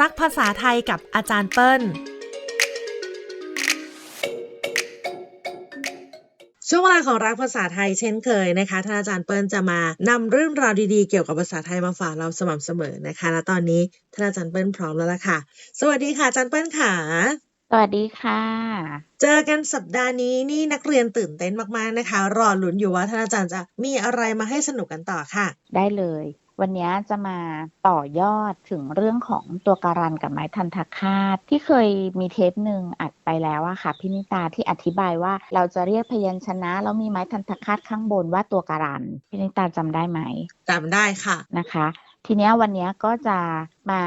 รักภาษาไทยกับอาจารย์เปิ้ล ช่วงเวลาของรักภาษาไทยเช่นเคยนะคะท่านอาจารย์เปิ้ลจะมานำเรื่องราวดีๆ เกี่ยวกับภาษาไทยมาฝากเราสม่ำเสมอนะคะ และตอนนี้ท่านอาจารย์เปิ้ลพร้อมแล้วล่ะค่ะ สวัสดีค่ะอาจารย์เปิ้ลค่ะ สวัสดีค่ะ เจอกันสัปดาห์นี้นี่นักเรียนตื่นเต้นมากๆนะคะ รอลุ้นอยู่ว่าท่านอาจารย์จะมีอะไรมาให้สนุกกันต่อค่ะ ได้เลย วันนี้จะมาต่อยอดถึงเรื่องของตัวการันกับไม้ทันทคาตที่เคยมีเทปหนึ่งอัดไปแล้วอะค่ะพินิตาที่อธิบายว่าเราจะเรียกพยัญชนะแล้วมีไม้ทันทคาตข้างบนว่าตัวการันพินิตาจำได้ไหมจำได้ค่ะนะคะ ทีเนี้ยวันเนี้ยก็จะมา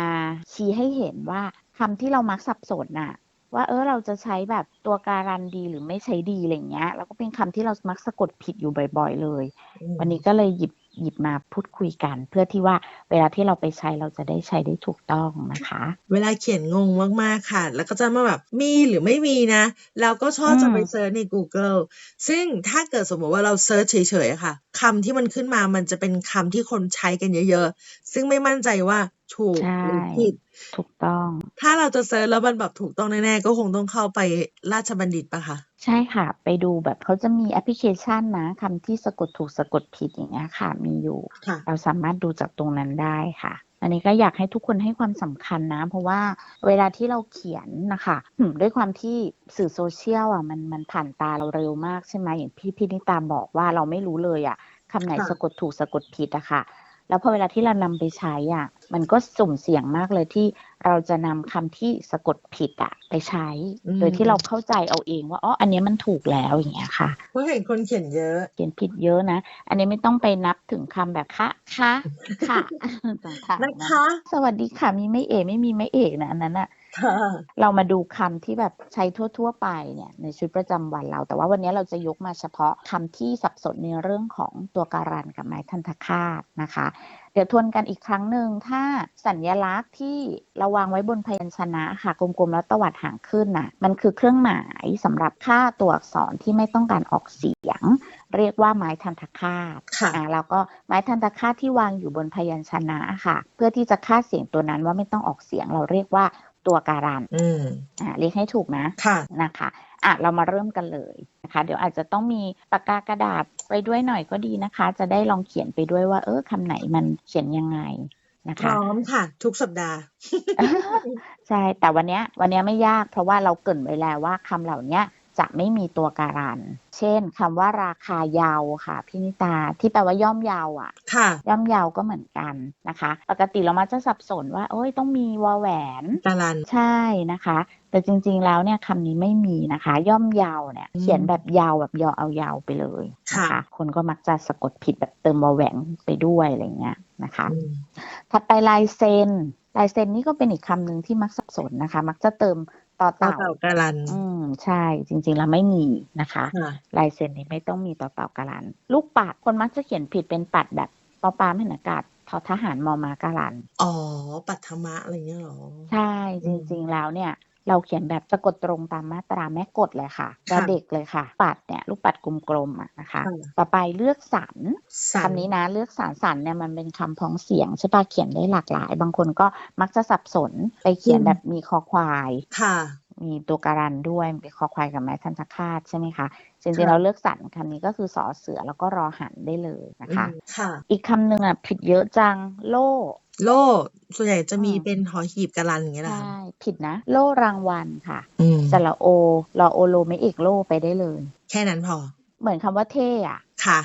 ชี้ให้เห็นว่าคำที่เรามักสับสนน่ะ ว่าเออเราจะใช้แบบตัวการันดีหรือไม่ใช้ดีอะไรเงี้ย แล้วก็เป็นคำที่เรามักสะกดผิดอยู่บ่อย ๆ เลย วันนี้ก็เลยหยิบหยิบมาพูดคุยกัน เพื่อที่ว่าเวลาที่เราไปใช้เราจะได้ใช้ได้ถูกต้องนะคะ เวลาเขียนงงมากๆค่ะ แล้วก็จะมาแบบมีหรือไม่มีนะ เราก็ชอบจะอืมไปเซิร์ชใน Google ซึ่งถ้าเกิดสมมติว่าเราเซิร์ชเฉยๆอะค่ะคำที่มันขึ้นมามันจะเป็นคำที่คนใช้กันเยอะ ๆ ซึ่งไม่มั่นใจว่า ถูกใช่ หรือผิด ถูกต้อง ถ้าเราจะเซิร์ชแล้วมันแบบถูกต้องแน่ๆ ก็คงต้องเข้าไปราชบัณฑิตปะคะ ใช่ค่ะ ไปดูแบบเขาจะมีแอปพลิเคชันนะคำที่สะกดถูกสะกดผิดอย่างเงี้ยค่ะ มีอยู่ ค่ะ เราสามารถดูจากตรงนั้นได้ค่ะ อันนี้ก็อยากให้ทุกคนให้ความสำคัญนะ เพราะว่าเวลาที่เราเขียนนะคะอืมด้วยความที่สื่อโซเชียลอะมันมันผ่านตาเราเร็วมากใช่ไหมอย่างพี่พี่นิตาบอกว่าเราไม่รู้เลยอะคำไหนค่ะ สะกดถูกสะกดผิดอะค่ะ แล้วพอเวลาที่เรานำไปใช้อะมันก็สุ่มเสี่ยงมากเลยที่เราจะนำคำที่สะกดผิดอะไปใช้อืมโดยที่เราเข้าใจเอาเองว่าอ๋ออันเนี้ยมันถูกแล้วอย่างเงี้ยค่ะเพราะเห็นคนเขียนเยอะเขียนผิดเยอะนะ อันนี้ไม่ต้องไปนับถึงคำแบบคะคะค่ะต่างๆนะนะคะ สวัสดีค่ะมีไม่เอกไม่มีไม่เอกนะอันนั้นอะค่ะ เรามาดูคำที่แบบใช้ทั่ว ๆ ไปเนี่ยในชีวิตประจำวันเรา แต่ว่าวันนี้เราจะยกมาเฉพาะคำที่สับสนในเรื่องของตัวการันกับไม้ทันทคาตนะคะ เดี๋ยวทวนกันอีกครั้งหนึ่งถ้าสัญญลักษณ์ที่เราวางไว้บนพยัญชนะค่ะกลมๆแล้วตวัดหางขึ้นน่ะมันคือเครื่องหมายสำหรับค่าตัวอักษรที่ไม่ต้องการออกเสียง เรียกว่าไม้ทันทคาตค่ะอ่าแล้วก็ไม้ทันตคาตที่วางอยู่บนพยัญชนะค่ะ เพื่อที่จะคาดเสียงตัวนั้นว่าไม่ต้องออกเสียงเราเรียกว่า ตัวการันอืมอ่าเรียกให้ถูกนะค่ะนะคะอะเรามาเริ่มกันเลยนะคะ เดี๋ยวอาจจะต้องมีปากกากระดาษไปด้วยหน่อยก็ดีนะคะ จะได้ลองเขียนไปด้วยว่า เออคำไหนมันเขียนยังไงนะพคะร้อมค่ะ ทุกสัปดาห์ใช่แต่วันเนี้ยวันเนี้ยไม่ยากเพราะว่าเราเกรินไว้แล้วว่าคำเหล่าเนี้ย จะไม่มีตัวการัน เช่นคำว่าราคาเยาวค่ะพี่นิตาที่แปลว่าย่อมเยาวอะค่ะ ย่อมเยาวก็เหมือนกันนะคะ ปกติเรามักจะสับสนว่าเอ้ยต้องมีวอแหวนการันใช่นะคะ แต่จริงๆแล้วเนี่ยคำนี้ไม่มีนะคะ ย่อมเยาวเนี่ยอืมเขียนแบบยาวแบบยอเอายาวไปเลยนะค่ะคะ คนก็มักจะสะกดผิดแบบเติมวอแหวนไปด้วยอะไรเงี้ยนะคะอืมถัดไปลายเซ็นลายเซ็นนี่ก็เป็นอีกคำหนึ่งที่มักสับสนนะคะ มักจะเติม ต่อต่อเต่าเต่าการัน อืมใช่ จริง ๆ แล้วไม่มีนะคะค่ะลายเซ็นนี้ไม่ต้องมีต่อเต่าการัน ลูกปัดคนมักจะเขียนผิดเป็นปัดแบบปอปลาไม่หนอากาศทอทหารมอมาการัน อ๋อ ปัทมะอะไรเงี้ยเหรอ ใช่อืจมริง ๆ แล้วเนี่ย เราเขียนแบบสะกดตรงตามมาตราแม่กฎเลยค่ะค่ะและเด็กเลยค่ะ ปัดเนี่ยลูกปัดกลมๆอะนะคะค่ะต่อไปเลือกสรรสันคำนี้นะเลือกสารสันเนี่ยมันเป็นคำพ้องเสียงใช่ปะเขียนได้หลากหลาย บางคนก็มักจะสับสนไปเขียนแบบมีคอควายค่ะมีตัวการันด้วยมีคอควายกับไม้ทันตคาตใช่ไหมคะจริงค่ะๆเราเลือกสรรคำนี้ก็คือสอเสือแล้วก็รอหันได้เลยนะคะอืมค่ะอีกคำหนึ่งอะผิดเยอะจังโล่ โล่ส่วนใหญ่จะมีอืมเป็นหอหีบการันอย่างเงี้ยแหละใช่ผิดนะ โล่รางวัลค่ะอืมสระโอรอโอโลไม่เอกโลไปได้เลย แค่นั้นพอ เหมือนคำว่าเท่อะค่ะ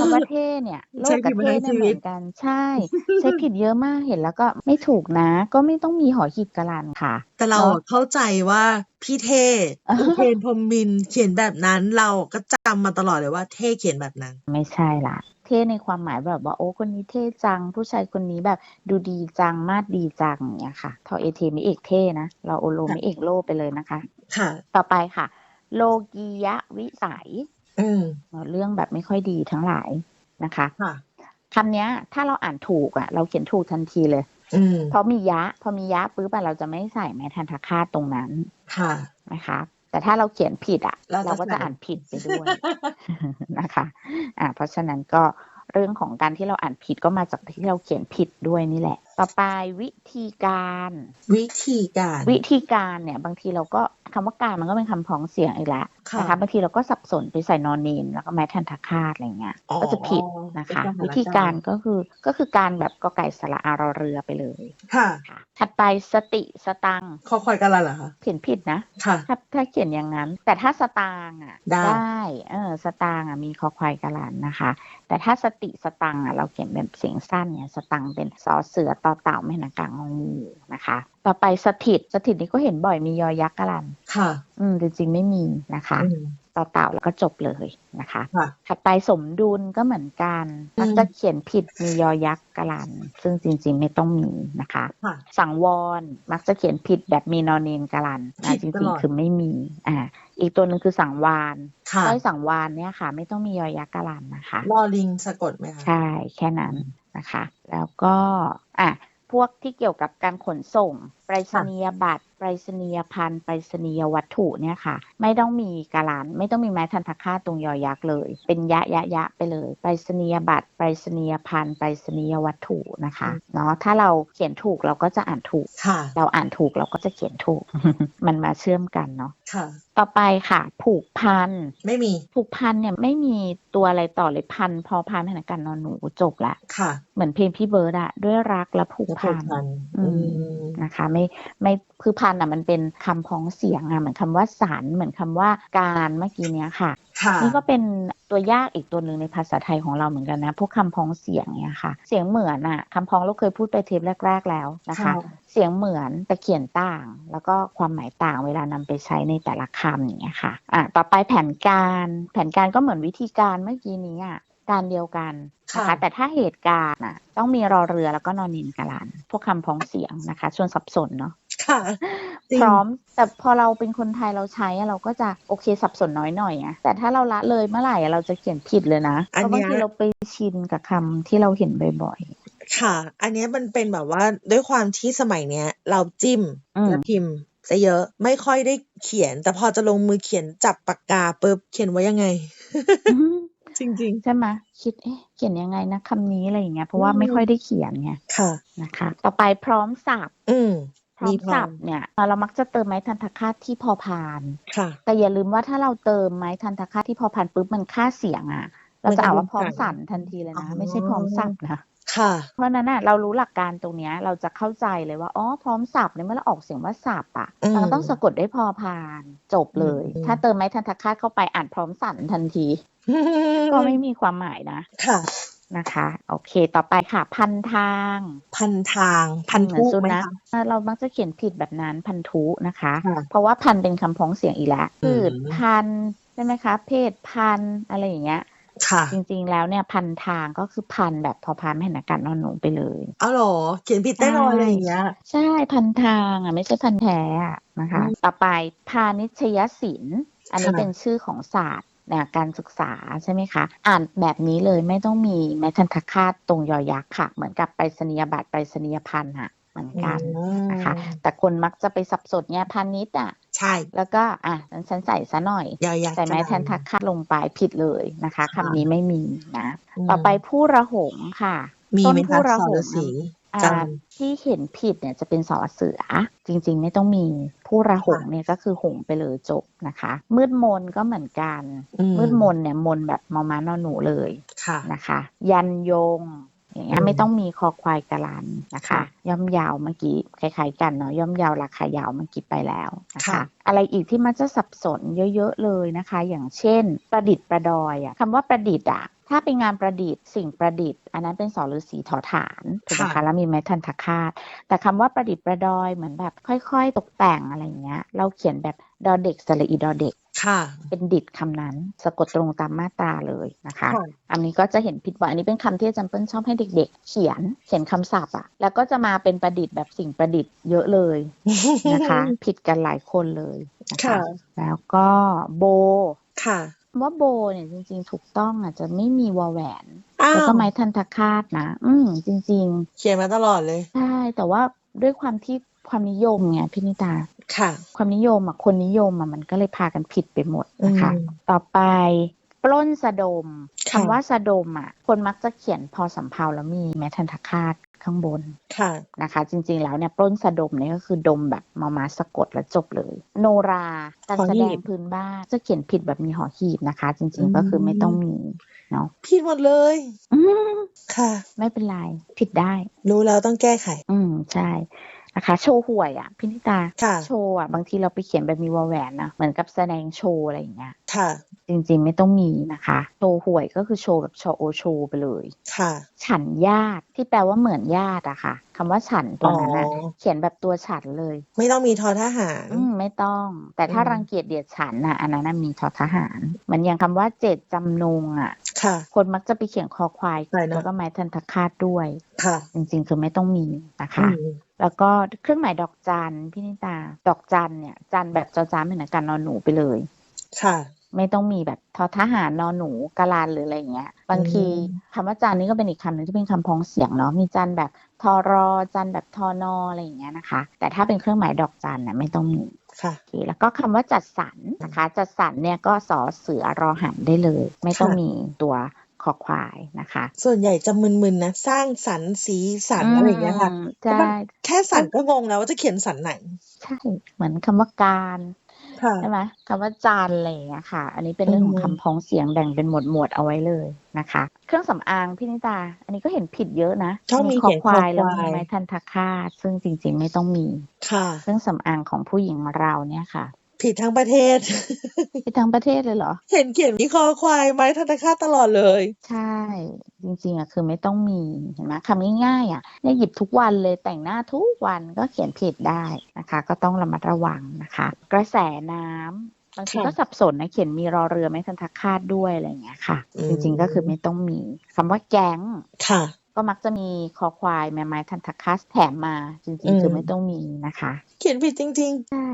คำว่าเท่เนี่ยโลใช้กผิกัดบมาเท่ทั้งเนี่ยชีวิตเหมือนกันใช่ ใช้ผิดเยอะมากเห็นแล้วก็ไม่ถูกนะ ก็ไม่ต้องมีหอหีบกระลันค่ะ แต่เราเนอะเข้าใจว่าพี่เท่อุเทนพรหมมินทร์เขียนแบบนั้นเราก็จำมาตลอดเลยว่าเท่เขียนแบบนั้น ไม่ใช่ละ เท่ในความหมายแบบว่าโอ้คนนี้เท่จัง ผู้ชายคนนี้แบบดูดีจังมาดดีจังอย่างเงี้ยค่ะทอเอเทไม่เอกเท่นะเราโอโลไม่เอกโลไปเลยนะคะ ค่ะ ต่อไปค่ะ โลกียะวิสัย อืมเรื่องแบบไม่ค่อยดีทั้งหลายนะคะค่ะคำเนี้ยถ้าเราอ่านถูกอะ เราเขียนถูกทันทีเลยอืมเพราะมียะ พอมียะปุ๊บอะเราจะไม่ใส่แม้ทันทคาตตรงนั้น ค่ะนะคะ แต่ถ้าเราเขียนผิดอะ เราจะเราก็ใส่จะอ่านผิดไปด้วยนะคะ อ่า เพราะฉะนั้นก็เรื่องของการที่เราอ่านผิดก็มาจากที่เราเขียนผิดด้วยนี่แหละ ต่อไปวิธีการ วิธีการ วิธีการเนี่ย บางทีเราก็คำว่าการมันก็เป็นคำพ้องเสียงอีกแล้วค่ะนะคะบางทีเราก็สับสนไปใส่นอนเนมแล้วก็แม้ทันทคาตอะไรเงี้ยอ๋อก็จะผิดนะคะเป็นสถานการณ์วิธีการก็คือก็คือการแบบกอไก่สระอารอเรือไปเลยค่ะค่ะถัดไปสติสตังค์คอควายกันละเหรอคะเขียนผิดนะค่ะถ้าถ้าเขียนอย่างนั้น แต่ถ้าสตางค์อะได้เออสตางค์อะมีคอควายกะลันนะคะ แต่ถ้าสติสตังค์อะเราเขียนเป็นเสียงสั้นเนี่ยสตังค์เป็นสอเสือต่อเต่าไม่หนากางงองูนะคะ ต่อไปสถิตสถิตนี่ก็เห็นบ่อยมียอยักษ์กะลันค่ะ อืมจริงๆไม่มีนะคะอืมต่อเต่าแล้วก็จบเลยนะคะค่ะถัดไปสมดุลก็เหมือนกันอืมมักจะเขียนผิดมียอยักษ์กะลัน ซึ่งจริงๆไม่ต้องมีนะคะค่ะสังวรมักจะเขียนผิดแบบมีนอนเนนกะลันผิอะดจตริลงอดๆคือไม่มีอ่าอีกตัวหนึ่งคือสังวานค่ะสร้อยสังวานเนี่ยค่ะ ไม่ต้องมียอยักษ์กะลันนะคะลอลิงสะกดไหมคะ ใช่แค่นั้น นะคะ แล้วก็อะพวกที่เกี่ยวกับการขนส่งไปรษณียบัตร ไปรษณียพันธ์ไปรษณียวัตถุเนี่ยค่ะ ไม่ต้องมีกาลันไม่ต้องมีไม้ทันทคาตตรงยอยักษ์เลย เป็นยะยะยะไปเลย ไปรษณียบัตร ไปรษณียพันธ์ไปรษณียวัตถุนะคะเนาะถ้าเราเขียนถูกเราก็จะอ่านถูกค่ะเราอ่านถูกเราก็จะเขียนถูก มันมาเชื่อมกันเนาะค่ะต่อไปค่ะ ผูกพันไม่มีผูกพันเนี่ยไม่มีตัวอะไรต่อเลยพันพอพันพนักกันนอนหนูจบละค่ะ เหมือนเพลงพี่เบิร์ดอะด้วยรักและผูกแล้วพันพันอือืมมนะคะไม่ไม่คือพันอะมันเป็นคำพ้องเสียงอะเหมือนคำว่าสารเหมือนคำว่าการเมื่อกี้เนี้ยค่ะค่ะนี่ก็เป็นตัวยากอีกตัวหนึ่งในภาษาไทยของเราเหมือนกันนะ พวกคำพ้องเสียงเนี่ยค่ะ เสียงเหมือนอะคำพ้องเราเคยพูดไปเทปแรก ๆ แล้วนะคะค่ะเสียงเหมือนแต่เขียนต่าง แล้วก็ความหมายต่างเวลานำไปใช้ในแต่ละคำอย่างเงี้ยค่ะอะ ต่อไปแผนการ แผนการก็เหมือนวิธีการเมื่อกี้นี้อะการเดียวกัน นะคะค่ะแต่ถ้าเหตุการณ์อะต้องมีรอเรือแล้วก็นอนนินกาลันพวกคำพ้องเสียงนะคะชวนสับสนเนาะค่ะจริงพร้อมแต่พอเราเป็นคนไทยเราใช้อะเราก็จะโอเคสับสนน้อยหน่อยอะแต่ถ้าเราละเลยเมื่อไหร่อะเราจะเขียนผิดเลยนะเพอันราะเนี้บางยทีเราไปชินกับคำที่เราเห็นบ่อยค่ะ อันเนี้ยมันเป็นแบบว่าด้วยความที่สมัยเนี้ย เราจิ้มอืมและพิมพ์ซะเยอะไม่ค่อยได้เขียน แต่พอจะลงมือเขียนจับปากกาปุ๊บเขียนไว้ยังไงๆ จริงใช่ไหมคิดเอ๊ะเขียนยังไงนะคำนี้อะไรอย่างเงี้ยเพราะว่าอืมไม่ค่อยได้เขียนไงๆค่ะนะคะ ต่อไปพร้อมสับอืมพร้อมีมพร้อสัมบเนี่ยเอ่อเรามักจะเติมไม้ทันทคาตที่พอพานค่ะ แต่อย่าลืมว่าถ้าเราเติมไม้ทันทคาตที่พอพานปุ๊บมันค่าเสียงอะ เราจะอ่านว่าพร้อมสั่นทันทีเลยอ๋นะอไม่ใช่พร้อมสับนะค่ะ เพราะฉะนั้นน่ะเรารู้หลักการตรงเนี้ยเราจะเข้าใจเลยว่าอ๋อพร้อมสับเนี่ยเมื่อเราออกเสียงว่าสับอะอืมเราต้องสะกดด้วยพอพานจบเลยอืมถ้าเติมไม้ทันทคาตเข้าไปอ่านพร้อมสั่นทันที ก็ไม่มีความหมายนะ ค่ะ นะคะ โอเค ต่อไปค่ะ พันทาง พันทาง พันเหมือธุสุไหมนัขคะเอ่อเรามักจะเขียนผิดแบบนั้นพันธุนะคะค่ะเพราะว่าพันเป็นคำพ้องเสียงอีกแล้วอืพืมชพันธุ์ใช่ไหมคะ เพศพันธุ์อะไรอย่างเงี้ยค่ะจริงๆ แล้วเนี่ยพันทางก็คือพันแบบพอพานไม่เห็นอากาศนอนหนูไปเลยเอาเหรอ เขียนผิดแน่นอนอะไรอย่างเงี้ย ใช่พันทางอะไม่ใช่พันแท้อะนะคะอืมต่อไปพาณิชยศิลป์อันนี้ค่ะเป็นชื่อของศาสตร์ นะการศึกษาใช่ไหมคะ อ่านแบบนี้เลยไม่ต้องมีแม้ทันทคาตตรงยอยักษ์ค่ะ เหมือนกับไปรษณียบัตรไปรษณียพันธ์ค่ะเหมือนกันอืมนะคะ แต่คนมักจะไปสับสนเนี่ยพาณิชย์อะใช่แล้วก็อะงั้นฉันใส่ซะหน่อยยายักษ์ใส่ไม้แทนทักคัดลงไปผิดเลยนะคะค่ะคำนี้ไม่มีนะมต่อไปผู้ระหงค่ะ มีต้นไหมคะผู้ระสหรงสี อ่าจันที่เห็นผิดเนี่ยจะเป็นสอเสือ จริง ๆ ไม่ต้องมีผู้ระหงเนี่ยก็คือหงไปเลยจบนะคะ มืดมนก็เหมือนกันอืมืดมนเนี่ยมนแบบมอม้านอหนูเลยค่ะนะคะ ยันยง อย่างเงี้ยอืมไม่ต้องมีคอควายกะลันนะคะค่ะย่อมยาวเมื่อกี้คล้ายๆกันเนาะย่อมยาวราคายาวเมื่อกี้ไปแล้วนะคะค่ะอะไรอีกที่มันจะสับสนเยอะๆเลยนะคะ อย่างเช่น ประดิษฐ์ประดอยอะคำว่าประดิษฐ์อะถ้าเป็นงานประดิษฐ์สิ่งประดิษฐ์ อันนั้นเป็นสอฤาษีถอฐานถูกไหมค่ะคะแล้วมีไม้ทันทคาตแต่คำว่าประดิษฐ์ประดอยเหมือนแบบ ค่อย ๆ ตกแต่งอะไรอย่างเงี้ย เราเขียนแบบดอเด็กสระอีดอเด็ก ค่ะ เป็นดิดคำนั้น สะกดตรงตามมาตราเลยนะคะค่ะอันนี้ก็จะเห็นผิดบ่อยอันนี้เป็นคำที่อาจารย์เปิ้ลชอบให้เด็ก ๆ เขียนเขียนคำศัพท์อะ แล้วก็จะมาเป็นประดิษฐ์แบบสิ่งประดิษฐ์เยอะเลยนะคะ ผิดกันหลายคนเลยนะคะค่ะ แล้วก็โบค่ะว่าโบเนี่ยจริง ๆ ถูกต้องอะจะไม่มีวอแหวนอ้าแล้ววก็ไม้ทันทคาตนะ อืมจริงเขียนมาตลอดเลยๆใช่ แต่ว่าด้วยความที่ ความนิยมไงพี่นิตาค่ะ ความนิยมอะคนนิยมอะมันก็เลยพากันผิดไปหมดนะคะอืมต่อไปปล้นสะดมค่ะคำว่าสะดมอะคนมักจะเขียนพอสำเพาแล้วมีแม้ทันทคาตข้างบนค่ะนะคะ จริงๆแล้วเนี่ยปล้นสะดมเนี่ยก็คือดมแบบมามาสะกดแล้วจบเลย โนราการหอแสหีดบงพื้นบ้านจะเขียนผิดแบบมีหอหีบนะคะ จริงอืมๆก็คือไม่ต้องมีเนาะผิดหมดเลย อืมค่ะ ไม่เป็นไร ผิดได้ รู้แล้วต้องแก้ไข อืมใช่ นะคะ โชว์หวยอะพินิตาค่ะโชว์อะบางทีเราไปเขียนแบบมีวอแหวนนะเหมือนกับแสดงโชว์อะไรอย่างเงี้ยค่ะ จริงๆไม่ต้องมีนะคะ โชว์หวยก็คือโชว์แบบโชว์โอโชว์ไปเลยค่ะ ฉันญาติที่แปลว่าเหมือนญาติอะค่ะคำว่าฉันตัวนั้นนะอ๋อเขียนแบบตัวฉันเลย ไม่ต้องมีทอทหารอืมไม่ต้อง แต่ถ้าอืมรังเกียจเดียดฉันน่ะอันนั้นนะมีทอทหารเหมือนอย่างคำว่าเจตจำนงอะค่ะคนมักจะไปเขียนคอควายใช่นะแล้วก็ไม้ทันทคาตด้วยค่ะ จริงๆคือไม่ต้องมีนะคะอืม แล้วก็เครื่องหมายดอกจันพี่นิตา ดอกจันเนี่ย จันแบบจอจานเป็นการนอนหนูไปเลย ค่ะ ไม่ต้องมีแบบทอทหารนอนหนูกะลานหรืออะไรอย่างเงี้ย บางทีอืมคำว่าจันนี่ก็เป็นอีกคำหนึ่งที่เป็นคำพ้องเสียงเนาะมีจันแบบทอรอจันแบบทอนออะไรอย่างเงี้ยนะคะ แต่ถ้าเป็นเครื่องหมายดอกจันน่ะไม่ต้องมีค่ะโอเคแล้วก็คำว่าจัดสรรนะคะ จัดสรรเนี่ยก็สอเสือรอหันได้เลย ไม่ต้องค่ะมีตัว คอควายนะคะ ส่วนใหญ่จะมึนๆนะ สร้างสรรค์สีสันอะไรอย่างเงี้ยค่ะมแต่มันใช่แค่สันก็งงแล้วว่าจะเขียนสันไหน ใช่เหมือนคำว่าการค่ะใช่ไหมคำว่าจานอะไรอย่างเงี้ยค่ะ อันนี้เป็นเรื่องของอืมคำพ้องเสียงแบ่งเป็นหมวดหมวดๆเอาไว้เลยนะคะ เครื่องสำอางพี่นิตา อันนี้ก็เห็นผิดเยอะนะชอบมีคอเขียนควายคอแล้วควายมีไม้ทันทคาตซึ่งจริงๆไม่ต้องมีค่ะเครื่องสำอางของผู้หญิงเราเนี่ยค่ะ ผิดทั้งประเทศไปทั้งประเทศเลยเหรอ เห็นเขียนที่คอควายไม้ทันตคาตตลอดเลย ใช่ จริงๆอะคือไม่ต้องมีเห็นไหมคำง่ายๆอะเนี่ยหยิบทุกวันเลยแต่งหน้าทุกวันก็เขียนผิดได้นะคะ ก็ต้องระมัดระวังนะคะ กระแสน้ำบางทีค่ะก็สับสนนะเขียนมีรอเรือไม่ทันทักคาดด้วยอะไรอย่างเงี้ยค่ะอืมจริงๆก็คือไม่ต้องมีคำว่าแก๊งค่ะ ก็มักจะมีคอควายแม่ไม้ทันทักคาสแถมมาจริงอืมๆคือไม่ต้องมีนะคะ เขียนผิดจริงใช่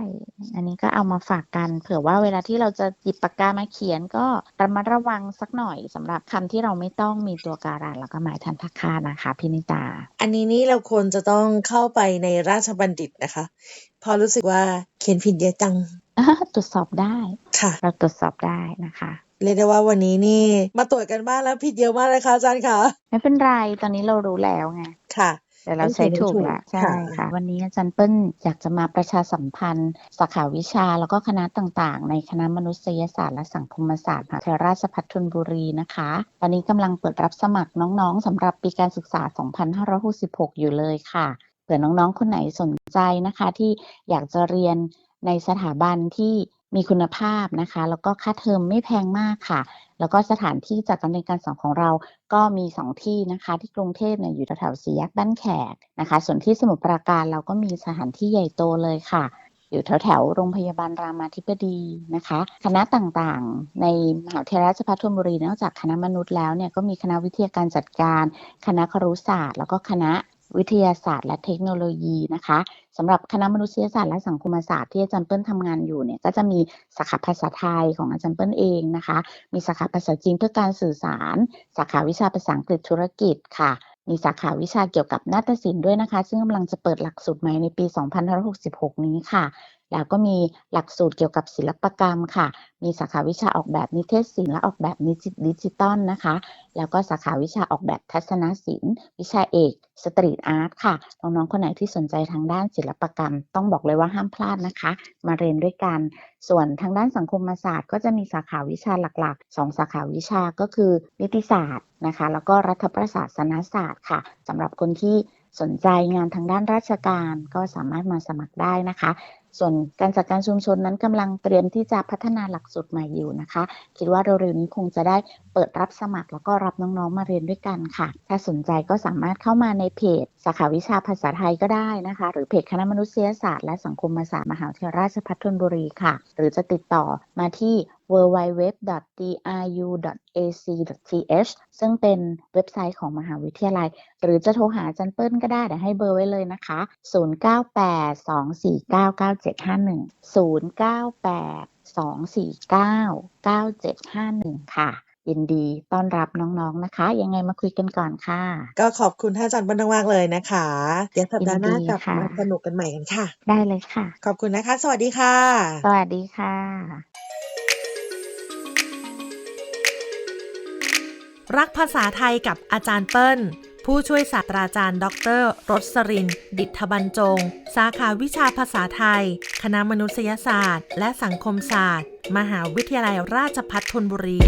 อันนี้ก็เอามาฝากกันเผื่อว่าเวลาที่เราจะหยิบปากกามาเขียนก็ระมัดระวังสักหน่อยสำหรับคำที่เราไม่ต้องมีตัวการันแล้วก็หมายทันทักคานะคะพินิตาๆอันนี้นี่เราควรจะต้องเข้าไปในราชบัณฑิตนะคะ พอรู้สึกว่าเขียนผิดเยอะจังตรวจสอบได้ค่ะ เราตรวจสอบได้นะคะ เรียกได้ว่าวันนี้นี่ มาตรวจกันบ้านแล้วผิดเยอะมากเลยค่ะอาจารย์ค่ะ ไม่เป็นไร ตอนนี้เรารู้แล้วไง ค่ะแต่เราใช้ถูกถูกละใช่ค่ะค่ะ วันนี้อาจารย์เปิ้ลอยากจะมาประชาสัมพันธ์ สาขาวิชาแล้วก็คณะต่างๆ ในคณะมนุษยศาสตร์และสังคมศาสตร์มหาวิทยาลัยราชภัฏธนบุรีนะคะ ตอนนี้กำลังเปิดรับสมัครน้องๆสำหรับปีการศึกษา 2566 อยู่เลยค่ะ เผื่อน้องๆ คนไหนสนใจนะคะ ที่อยากจะเรียนในสถาบันที่ มีคุณภาพนะคะ แล้วก็ค่าเทอมไม่แพงมากค่ะ แล้วก็สถานที่จัดการเรียนการสอนของเราก็มี 2 ที่นะคะ ที่กรุงเทพเนี่ยอยู่แถวๆสี่แยกบ้านแขกนะคะ ส่วนที่สมุทรปราการเราก็มีสถานที่ใหญ่โตเลยค่ะ อยู่แถวๆโรงพยาบาลรามาธิบดีนะคะ คณะต่างๆ ในมหาวิทยาลัยราชภัฏธนบุรีนอกจากคณะมนุษย์แล้วเนี่ยก็มีคณะวิทยาการจัดการ คณะครุศาสตร์ แล้วก็คณะ วิทยาศาสตร์และเทคโนโลยีนะคะสำหรับคณะมนุษยศาสตร์และสังคมศาสตร์ที่อาจารย์เปิ้ลทำงานอยู่เนี่ยก็จะมีสาขาภาษาไทยของอาจารย์เปิ้ลเองนะคะ มีสาขาภาษาจีนเพื่อการสื่อสาร สาขาวิชาภาษาอังกฤษธุรกิจค่ะมีสาขาวิชาเกี่ยวกับนาฏศิลป์ด้วยนะคะ ซึ่งกำลังจะเปิดหลักสูตรใหม่ในปี 2566 นี้ค่ะ แล้วก็มีหลักสูตรเกี่ยวกับศิลปกรรมค่ะ มีสาขาวิชาออกแบบนิเทศศิลป์และออกแบบนิจิดิจิตอลนะคะ แล้วก็สาขาวิชาออกแบบทัศนศิลป์ วิชาเอกสตรีทอาร์ตค่ะ น้องๆ คนไหนที่สนใจทางด้านศิลปกรรม ต้องบอกเลยว่าห้ามพลาดนะคะ มาเรียนด้วยกัน ส่วนทางด้านสังคมศาสตร์ ก็จะมีสาขาวิชาหลักๆ 2 สาขาวิชาก็คือนิติศาสตร์นะคะ แล้วก็รัฐประศาสนศาสตร์ค่ะสำหรับคนที่สนใจงานทางด้านราชการก็สามารถมาสมัครได้นะคะ ส่วนการจัดการชุมชนนั้นกำลังเตรียมที่จะพัฒนาหลักสูตรใหม่อยู่นะคะ คิดว่าเร็วๆนี้คงจะได้เปิดรับสมัคร แล้วก็รับน้องๆมาเรียนด้วยกันค่ะ ถ้าสนใจก็สามารถเข้ามาในเพจ สาขาวิชาภาษาไทยก็ได้นะคะ หรือเพจคณะมนุษยศาสตร์และสังคมศาสตร์มหาวิทยาลัยราชภัฏธนบุรีค่ะ หรือจะติดต่อมาที่ www.dru.ac.th ซึ่งเป็นเว็บไซต์ของมหาวิทยาลัย หรือจะโทรหาอาจันเปิ้ลก็ได้เดี๋ยวให้เบอร์ไว้เลยนะคะ0982499751 ค่ะยินดีต้อนรับน้องๆนะคะ ยังไงมาคุยกันก่อนค่ะ ก็ขอบคุณท่านอาจารย์เปิ้ลมากๆเลยนะคะ เดี๋ยวสัปดาห์หน้ายินดีกลับค่ะมาสนุกกันใหม่กันค่ะ ได้เลยค่ะ ขอบคุณนะคะ สวัสดีค่ะ สวัสดีค่ะ รักภาษาไทยกับอาจารย์เปิ้ล ผู้ช่วยศาสตราจารย์ ดรรสริน ดิษฐบรรจง สาขาวิชาภาษาไทย คณะมนุษยศาสตร์ และสังคมศาสตร์ มหาวิทยาลัยราชภัฏธนบุรี